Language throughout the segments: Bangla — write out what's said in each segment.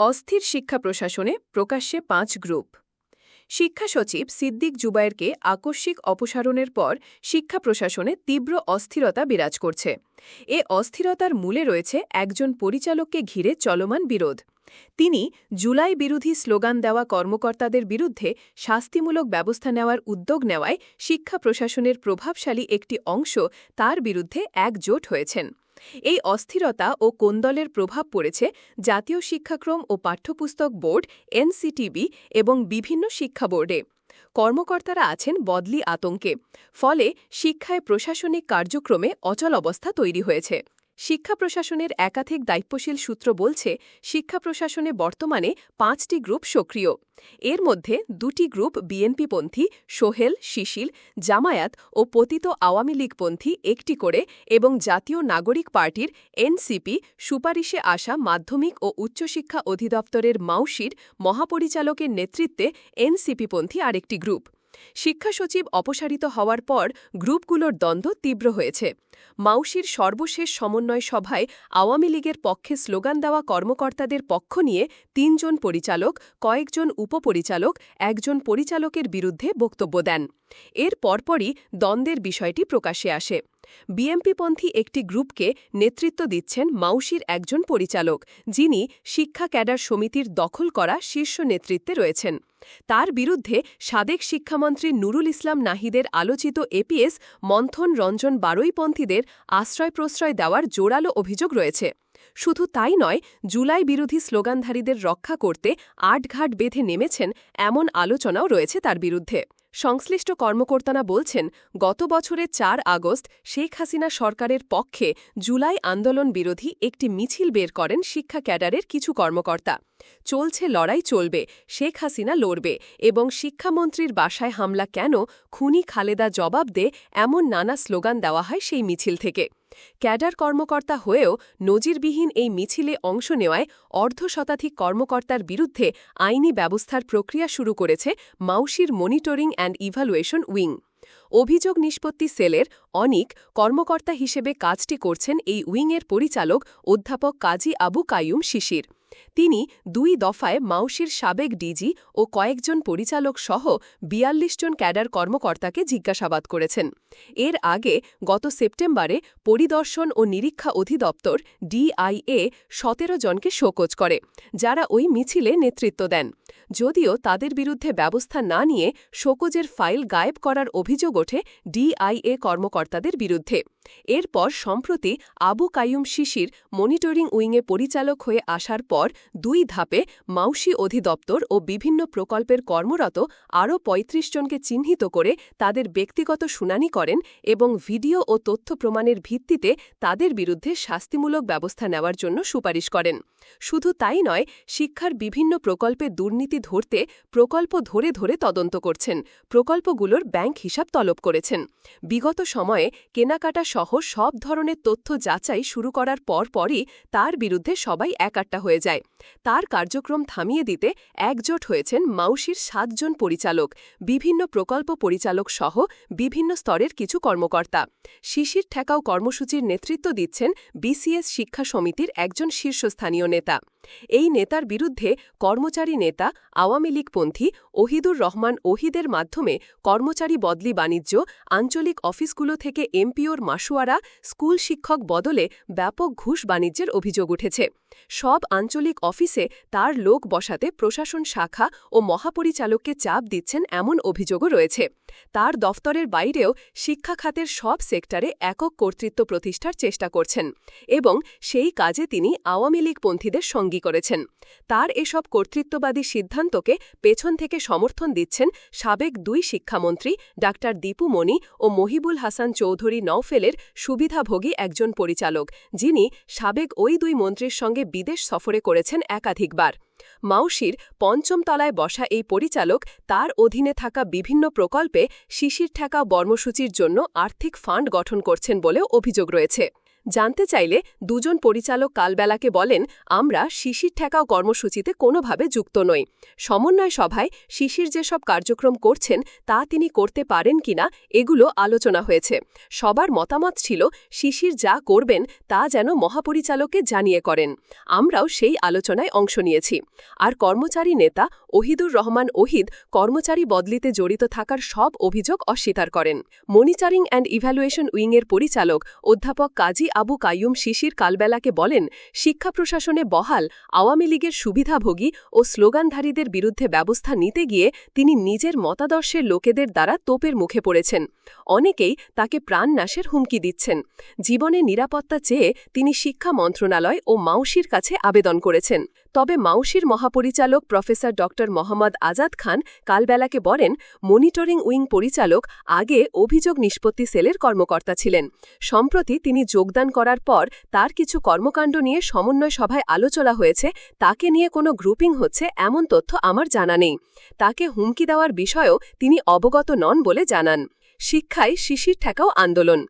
অস্থির শিক্ষা প্রশাসনে প্রকাশ্যে পাঁচ গ্রুপ। শিক্ষা সচিব সিদ্দিক জুবায়েরকে আকস্মিক অপসারণের পর শিক্ষা প্রশাসনে তীব্র অস্থিরতা বিরাজ করছে। এ অস্থিরতার মূলে রয়েছে একজন পরিচালককে ঘিরে চলমান বিরোধ। তিনি জুলাই বিরোধী স্লোগান দেওয়া কর্মকর্তাদের বিরুদ্ধে শাস্তিমূলক ব্যবস্থা নেওয়ার উদ্যোগ নেওয়ায় শিক্ষা প্রশাসনের প্রভাবশালী একটি অংশ তার বিরুদ্ধে একজোট হয়েছেন। এই অস্থিরতা ও কোন্দলের প্রভাব পড়েছে জাতীয় শিক্ষাক্রম ও পাঠ্যপুস্তক বোর্ড, এনসিটিবি এবং বিভিন্ন শিক্ষা বোর্ডে। কর্মকর্তারা আছেন বদলি আতঙ্কে, ফলে শিক্ষায় প্রশাসনিক কার্যক্রমে অচল অবস্থা তৈরি হয়েছে। শিক্ষা প্রশাসনের একাধিক দায়িত্বশীল সূত্র বলছে, শিক্ষা প্রশাসনে বর্তমানে পাঁচটি গ্রুপ সক্রিয়। এর মধ্যে দুটি গ্রুপ বিএনপিপন্থী, সোহেল, শিশিল, জামায়াত ও পতিত আওয়ামী লীগপন্থী একটি করে এবং জাতীয় নাগরিক পার্টির এনসিপি সুপারিশে আসা মাধ্যমিক ও উচ্চশিক্ষা অধিদপ্তরের মাউসির মহাপরিচালকের নেতৃত্বে এনসিপিপন্থী আরেকটি গ্রুপ। শিক্ষা সচিব অপসারিত হওয়ার পর গ্রুপগুলোর দ্বন্দ্ব তীব্র হয়েছে। মাউসির সর্বশেষ সমন্বয় সভায় আওয়ামী লীগের পক্ষে স্লোগান দেওয়া কর্মকর্তাদের পক্ষ নিয়ে তিনজন পরিচালক, কয়েকজন উপপরিচালক, একজন পরিচালকের বিরুদ্ধে বক্তব্য দেন। এর পরপরই দ্বন্দ্বের বিষয়টি প্রকাশে আসে। বিএমপিপন্থী একটি গ্রুপকে নেতৃত্ব দিচ্ছেন মাউসির একজন পরিচালক, যিনি শিক্ষা ক্যাডার সমিতির দখল করা শীর্ষ নেতৃত্বে রয়েছেন। তার বিরুদ্ধে সাবেক শিক্ষামন্ত্রী নুরুল ইসলাম নাহিদের আলোচিত এপিএস মন্থন রঞ্জন বারৈপন্থীদের আশ্রয় প্রশ্রয় দেওয়ার জোরালো অভিযোগ রয়েছে। শুধু তাই নয়, জুলাই বিরোধী স্লোগানধারীদের রক্ষা করতে আটঘাট বেঁধে নেমেছেন এমন আলোচনাও রয়েছে তার বিরুদ্ধে। সংশ্লিষ্ট কর্মকর্তারা বলছেন, গত বছরের চার আগস্ট শেখ হাসিনা সরকারের পক্ষে জুলাই আন্দোলন বিরোধী একটি মিছিল বের করেন শিক্ষা ক্যাডারের কিছু কর্মকর্তা। চলছে লড়াই চলবে, শেখ হাসিনা লড়বে এবং শিক্ষামন্ত্রীর বাসায় হামলা কেন, খুনি খালেদা জবাব দে এমন নানা স্লোগান দেওয়া হয় সেই মিছিল থেকে। ক্যাডার কর্মকর্তা হয়েও নজিরবিহীন এই মিছিলে অংশ নেওয়ায় অর্ধশতাধিক কর্মকর্তার বিরুদ্ধে আইনি ব্যবস্থার প্রক্রিয়া শুরু করেছে মাউসির মনিটরিং অ্যান্ড ইভালুয়েশন উইং। অভিযোগ নিষ্পত্তি সেলের অনিক কর্মকর্তা হিসেবে কাজটি করছেন এই উইংয়ের পরিচালক অধ্যাপক কাজী আবু কায়ুম শিশির। তিনি দুই দফায় মাউসির সাবেক ডিজি ও কয়েকজন পরিচালক সহ বিয়াল্লিশ জন ক্যাডার কর্মকর্তাকে জিজ্ঞাসাবাদ করেছেন। এর আগে গত সেপ্টেম্বরে পরিদর্শন ও নিরীক্ষা অধিদপ্তর ডিআইএ সতেরো জনকে শোকজ করে, যারা ওই মিছিলে নেতৃত্ব দেন। যদিও তাদের বিরুদ্ধে ব্যবস্থা না নিয়ে শোকজের ফাইল গায়েব করার অভিযোগ ওঠে ডিআইএ কর্মকর্তাদের বিরুদ্ধে। এরপর সম্প্রতি আবু কায়ুম শিশির মনিটরিং উইংয়ে পরিচালক হয়ে আসার পর দুই ধাপে মাউসি অধিদপ্তর ও বিভিন্ন প্রকল্পের কর্মরত আরও ৩৫ জনকে চিহ্নিত করে তাদের ব্যক্তিগত শুনানি করেন এবং ভিডিও ও তথ্য প্রমাণের ভিত্তিতে তাদের বিরুদ্ধে শাস্তিমূলক ব্যবস্থা নেওয়ার জন্য সুপারিশ করেন। শুধু তাই নয়, শিক্ষার বিভিন্ন প্রকল্পে দুর্নীতি ধরতে প্রকল্প ধরে ধরে তদন্ত করছেন। প্রকল্পগুলোর ব্যাংক হিসাব তলব করেছেন। বিগত সময়ে কেনাকাটা সহ সব ধরনের তথ্য যাচাই শুরু করার পরপরই তার বিরুদ্ধে সবাই একাট্টা হয়ে যায়। তার কার্যক্রম থামিয়ে দিতে একজোট হয়েছেন মাউসির সাতজন পরিচালক, বিভিন্ন প্রকল্প পরিচালক সহ বিভিন্ন স্তরের কিছু কর্মকর্তা। শিশির ঠেকাও কর্মসূচির নেতৃত্ব দিচ্ছেন বিসিএস শিক্ষা সমিতির একজন শীর্ষস্থানীয় নেতা। এই নেতার বিরুদ্ধে কর্মচারী নেতা, আওয়ামী লীগপন্থী, ওহিদুর রহমান ওহিদের মাধ্যমে কর্মচারী বদলি বাণিজ্য, আঞ্চলিক অফিসগুলো থেকে এমপিওর মাসুয়ারা, স্কুল শিক্ষক বদলে ব্যাপক ঘুষ বাণিজ্যের অভিযোগ উঠেছে। সব আঞ্চলিক অফিসে তার লোক বসাতে প্রশাসন শাখা ও মহাপরিচালককে চাপ দিচ্ছেন এমন অভিযোগও রয়েছে। তার দফতরের বাইরেও শিক্ষা খাতের সব সেক্টরে একক কর্তৃত্ব প্রতিষ্ঠার চেষ্টা করছেন এবং সেই কাজে তিনি আওয়ামী লীগপন্থীদের সঙ্গী করেছেন। তার এসব কর্তৃত্ববাদী সিদ্ধান্তকে পেছন থেকে সমর্থন দিচ্ছেন সাবেক দুই শিক্ষামন্ত্রী ডাক্তার দীপু মণি ও মহিবুল হাসান চৌধুরী নওফেলের সুবিধাভোগী একজন পরিচালক, যিনি সাবেক ওই দুই মন্ত্রীর সঙ্গে বিদেশ সফরে করেছেন একাধিকবার। মাউসির পঞ্চম তলায় বসা এই পরিচালক তার অধীনে থাকা বিভিন্ন প্রকল্পে শিশির ঠেকা বর্মসূচির জন্য আর্থিক ফান্ড গঠন করছেন বলেও অভিযোগ রয়েছে। জানতে চাইলে দুজন পরিচালক কালবেলাকে বলেন, আমরা শিশির ঠেকাও কর্মসূচিতে কোনোভাবে যুক্ত নই। সমন্বয় সভায় শিশির যেসব কার্যক্রম করছেন, তা তিনি করতে পারেন কিনা, এগুলো আলোচনা হয়েছে। সবার মতামত ছিল, শিশির যা করবেন, তা যেন মহাপরিচালককে জানিয়ে করেন। আমরাও সেই আলোচনায় অংশ নিয়েছি। আর কর্মচারী নেতা ওহিদুর রহমান ওহিদ কর্মচারী বদলিতে জড়িত থাকার সব অভিযোগ অস্বীকার করেন। মনিটরিং অ্যান্ড ইভ্যালুয়েশন উইংয়ের পরিচালক অধ্যাপক কাজী আবু কাইয়ুম শিশির কালবেলাকে বলেন, শিক্ষা প্রশাসনে বহাল, আওয়ামী লীগের সুবিধাভোগী ও স্লোগানধারীদের বিরুদ্ধে ব্যবস্থা নিতে গিয়ে তিনি নিজের মতাদর্শের লোকেদের দ্বারা তোপের মুখে পড়েছেন। অনেকেই তাকে প্রাণনাশের হুমকি দিচ্ছেন। জীবনে নিরাপত্তা চেয়ে তিনি শিক্ষা মন্ত্রণালয় ও মাউসির কাছে আবেদন করেছেন। তবে মাউসির মহাপরিচালক প্রফেসর ড মোহাম্মদ আজাদ খান কালবেলাকে বলেন, মনিটরিং উইং পরিচালক আগে অভিযোগ নিষ্পত্তি সেলের কর্মকর্তা ছিলেন। সম্প্রতি তিনি যোগদান করার পর তার কিছু কর্মকাণ্ড নিয়ে সমন্বয় সভায় আলোচনা হয়েছে। তাকে নিয়ে কোনো গ্রুপিং হচ্ছে এমন তথ্য আমার জানা নেই। তাকে হুমকি দেওয়ার বিষয়েও তিনি অবগত নন বলে জানান। শিক্ষায় শিশির ঠেকাও আন্দোলন।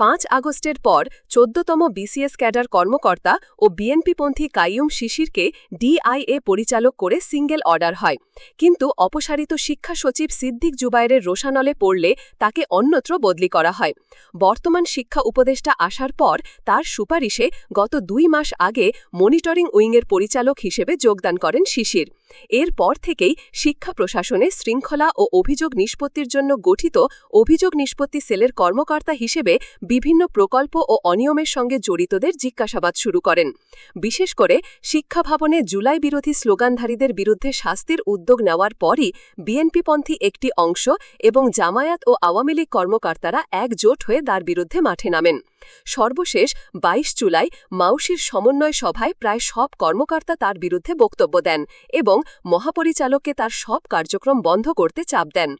পাঁচ আগস্টের পর চোদ্দতম বিসিএস ক্যাডার কর্মকর্তা ও বিএনপিপন্থী কাইয়ুম শিশিরকে ডিআইএ পরিচালক করে সিঙ্গেল অর্ডার হয়। কিন্তু অপসারিত শিক্ষা সচিব সিদ্দিক জুবাইরের রোশানলে পড়লে তাকে অন্যত্র বদলি করা হয়। বর্তমান শিক্ষা উপদেষ্টা আসার পর তার সুপারিশে গত দুই মাস আগে মনিটরিং উইংয়ের পরিচালক হিসেবে যোগদান করেন শিশির। এরপর থেকেই শিক্ষা প্রশাসনে শৃঙ্খলা ও অভিযোগ নিষ্পত্তির জন্য গঠিত অভিযোগ নিষ্পত্তি সেলের কর্মকর্তা হিসেবে বিভিন্ন প্রকল্প ও অনিয়মের সঙ্গে জড়িতদের জিজ্ঞাসাবাদ শুরু করেন। বিশেষ করে শিক্ষা ভবনে জুলাই বিরোধী স্লোগানধারীদের বিরুদ্ধে শাস্তির উদ্যোগ নেওয়ার পরই বিএনপিপন্থী একটি অংশ এবং জামায়াত ও আওয়ামী লীগ কর্মকর্তারা একজোট হয়ে তার বিরুদ্ধে মাঠে নামেন। সর্বশেষ ২২ জুলাই মাউসির সমন্বয় সভায় প্রায় সব কর্মকর্তা তার বিরুদ্ধে বক্তব্য দেন এবং মহাপরিচালককে তার সব কার্যক্রম বন্ধ করতে চাপ দেন।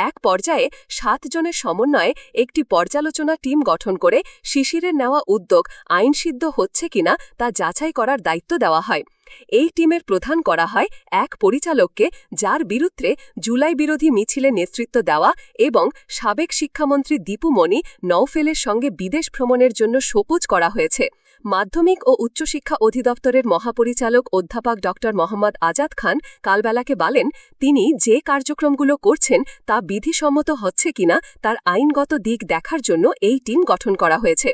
এক পর্যায়ে সাতজনের সমন্বয়ে একটি পর্যালোচনা টিম গঠন করে শিশিরের নেওয়া উদ্যোগ আইনসিদ্ধ হচ্ছে কিনা তা যাচাই করার দায়িত্ব দেওয়া হয়। এই টিমের প্রধান করা হয় এক পরিচালককে যার বিরুদ্ধে জুলাই বিরোধী মিছিলে নেতৃত্ব দেওয়া এবং সাবেক শিক্ষামন্ত্রী দীপু মণি নৌফেলের সঙ্গে বিদেশ ভ্রমণের জন্য সপোজ করা হয়েছে। মাধ্যমিক ও উচ্চশিক্ষা অধিদপ্তরের মহাপরিচালক অধ্যাপক ড. মোহাম্মদ আজাদ খান কালবেলাকে বলেন, তিনি যে কার্যক্রমগুলো করছেন তা বিধিসম্মত হচ্ছে কিনা তার আইনগত দিক দেখার জন্য এই টিম গঠন করা হয়েছে।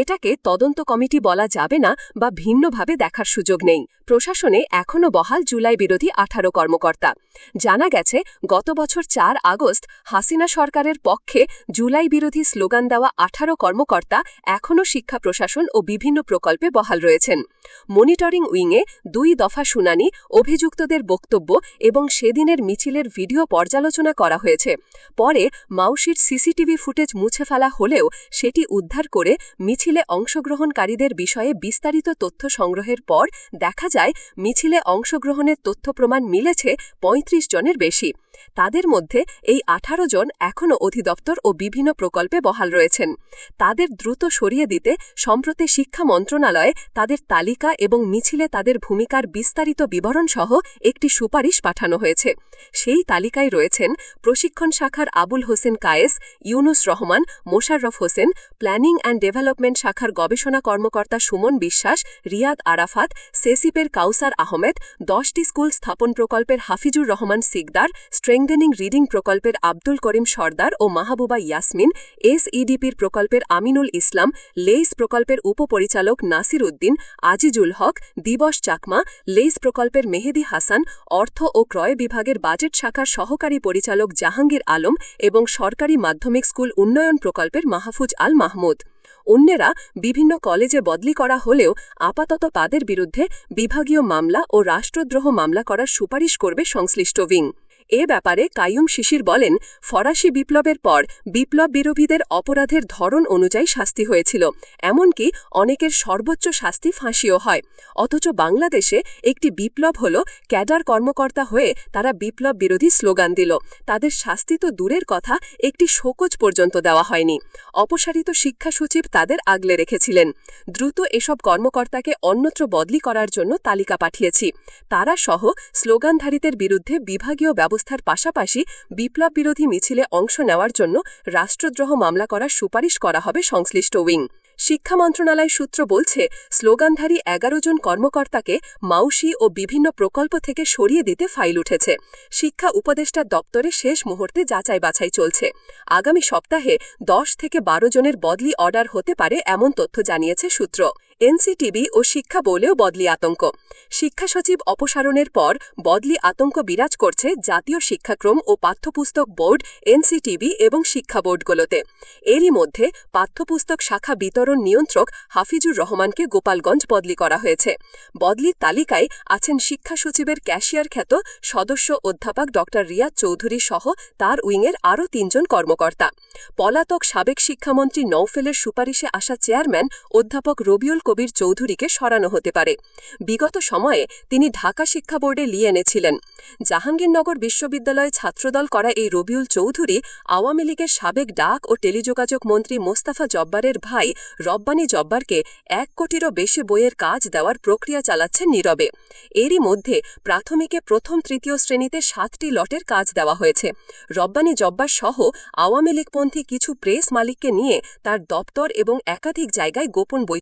এটাকে তদন্ত কমিটি বলা যাবে না বা ভিন্নভাবে দেখার সুযোগ নেই। প্রশাসনে এখনও বহাল জুলাই বিরোধী আঠারো কর্মকর্তা। জানা গেছে, গত বছর চার আগস্ট হাসিনা সরকারের পক্ষে জুলাই বিরোধী স্লোগান দেওয়া আঠারো কর্মকর্তা এখনও শিক্ষা প্রশাসন ও বিভিন্ন প্রকল্পে বহাল রয়েছেন। মনিটরিং উইংয়ে দুই দফা শুনানি, অভিযুক্তদের বক্তব্য এবং সেদিনের মিছিলের ভিডিও পর্যালোচনা করা হয়েছে। পরে মাউসির সিসিটিভি ফুটেজ মুছে ফেলা হলেও সেটি উদ্ধার করে মিছিলে অংশগ্রহণকারীদের বিষয়ে বিস্তারিত তথ্য সংগ্রহের পর দেখা যায়, মিছিলে অংশগ্রহণের তথ্য প্রমাণ মিলেছে ৩৫ জনের বেশি। তাদের মধ্যে এই আঠারো জন এখনও অধিদপ্তর ও বিভিন্ন প্রকল্পে বহাল রয়েছেন। তাদের দ্রুত সরিয়ে দিতে সম্প্রতি শিক্ষা মন্ত্রণালয়ে তাদের তালিকা এবং মিছিলে তাদের ভূমিকার বিস্তারিত বিবরণ সহ একটি সুপারিশ পাঠানো হয়েছে। সেই তালিকায় রয়েছেন প্রশিক্ষণ শাখার Abul Hossain Kayes, Yunus Rahman, Mosharraf Hossain, planning and development শাখার গবেষণা কর্মকর্তা সুমন বিশ্বাস, রিয়াদ আরাফাত, সেসিপের কাউসার আহমেদ, দশটি স্কুল স্থাপন প্রকল্পের হাফিজুর রহমান সিকদার স্ট্রেংদেনিং রিডিং প্রকল্পের আব্দুল করিম সর্দার ও মাহবুবা ইয়াসমিন, এসইডিপির প্রকল্পের আমিনুল ইসলাম, লেইস প্রকল্পের উপপরিচালক নাসির উদ্দিন, আজিজুল হক, দিবস চাকমা, লেইস প্রকল্পের মেহেদি হাসান, অর্থ ও ক্রয় বিভাগের বাজেট শাখার সহকারী পরিচালক জাহাঙ্গীর আলম এবং সরকারি মাধ্যমিক স্কুল উন্নয়ন প্রকল্পের মাহফুজ আল মাহমুদ। অন্যেরা বিভিন্ন কলেজে বদলি করা হলেও আপাতত তাদের বিরুদ্ধে বিভাগীয় মামলা ও রাষ্ট্রদ্রোহ মামলা করার সুপারিশ করবে সংশ্লিষ্ট উইং। এ ব্যাপারে কাইয়ুম শিশির বলেন, ফরাসি বিপ্লবের পর বিপ্লব বিরোধীদের অপরাধের ধরন অনুযায়ী শাস্তি হয়েছিল, এমনকি অনেকের সর্বোচ্চ শাস্তি ফাঁসিও হয়। অথচ বাংলাদেশে একটি বিপ্লব হল, ক্যাডার কর্মকর্তা হয়ে তারা বিপ্লব বিরোধী স্লোগান দিল। তাদের শাস্তি তো দূরের কথা, একটি শোকজ পর্যন্ত দেওয়া হয়নি। অপসারিত শিক্ষা সচিব তাদের আগলে রেখেছিলেন। দ্রুত এসব কর্মকর্তাকে অন্যত্র বদলি করার জন্য তালিকা পাঠিয়েছি। তারা সহ স্লোগানধারীদের বিরুদ্ধে বিভাগীয় ব্যবস্থার পাশাপাশি বিপ্লব বিরোধী মিছিলে অংশ নেওয়ার জন্য রাষ্ট্রদ্রোহ মামলা করার সুপারিশ করা হবে সংশ্লিষ্ট উইং। শিক্ষা মন্ত্রণালয় সূত্র বলছে, স্লোগানধারী এগারো জন কর্মকর্তাকে মাউসি ও বিভিন্ন প্রকল্প থেকে সরিয়ে দিতে ফাইল উঠেছে। শিক্ষা উপদেষ্টার দপ্তরে শেষ মুহূর্তে যাচাই বাছাই চলছে। আগামী সপ্তাহে দশ থেকে বারো জনের বদলি অর্ডার হতে পারে এমন তথ্য জানিয়েছে সূত্র। এনসিটিবি ও শিক্ষা বলেও বদলি আতঙ্ক। শিক্ষা সচিব অপসারণের পর বদলি আতঙ্ক বিরাজ করছে জাতীয় শিক্ষাক্রম ও পাঠ্যপুস্তক বোর্ড, এনসিটিবি এবং শিক্ষা বোর্ডগুলোতে। এরই মধ্যে পাঠ্যপুস্তক শাখা বিতরণ নিয়ন্ত্রক হাফিজুর রহমানকে গোপালগঞ্জ বদলি করা হয়েছে। বদলির তালিকায় আছেন শিক্ষা সচিবের ক্যাশিয়ার খ্যাত সদস্য অধ্যাপক ড. রিয়াদ চৌধুরী সহ তার উইংয়ের আরও তিনজন কর্মকর্তা। পলাতক সাবেক শিক্ষামন্ত্রী নৌফেলের সুপারিশে আসা চেয়ারম্যান অধ্যাপক রবিউল কবির চৌধুরীকে সরানো হতে পারে। বিগত সময়ে তিনি ঢাকা শিক্ষা বোর্ডে লিয়ে এনেছিলেন। জাহাঙ্গীরনগর বিশ্ববিদ্যালয়ে ছাত্রদল করা এই রবিউল চৌধুরী আওয়ামী লীগের সাবেক ডাক ও টেলিযোগাযোগ মন্ত্রী মোস্তাফা জব্বারের ভাই রব্বানী জব্বারকে এক কোটিরও বেশি বইয়ের কাজ দেওয়ার প্রক্রিয়া চালাচ্ছেন নীরবে। এরই মধ্যে প্রাথমিকে প্রথম তৃতীয় শ্রেণীতে সাতটি লটের কাজ দেওয়া হয়েছে। রব্বানী জব্বার সহ আওয়ামী লীগপন্থী কিছু প্রেস মালিককে নিয়ে তার দপ্তর এবং একাধিক জায়গায় গোপন বই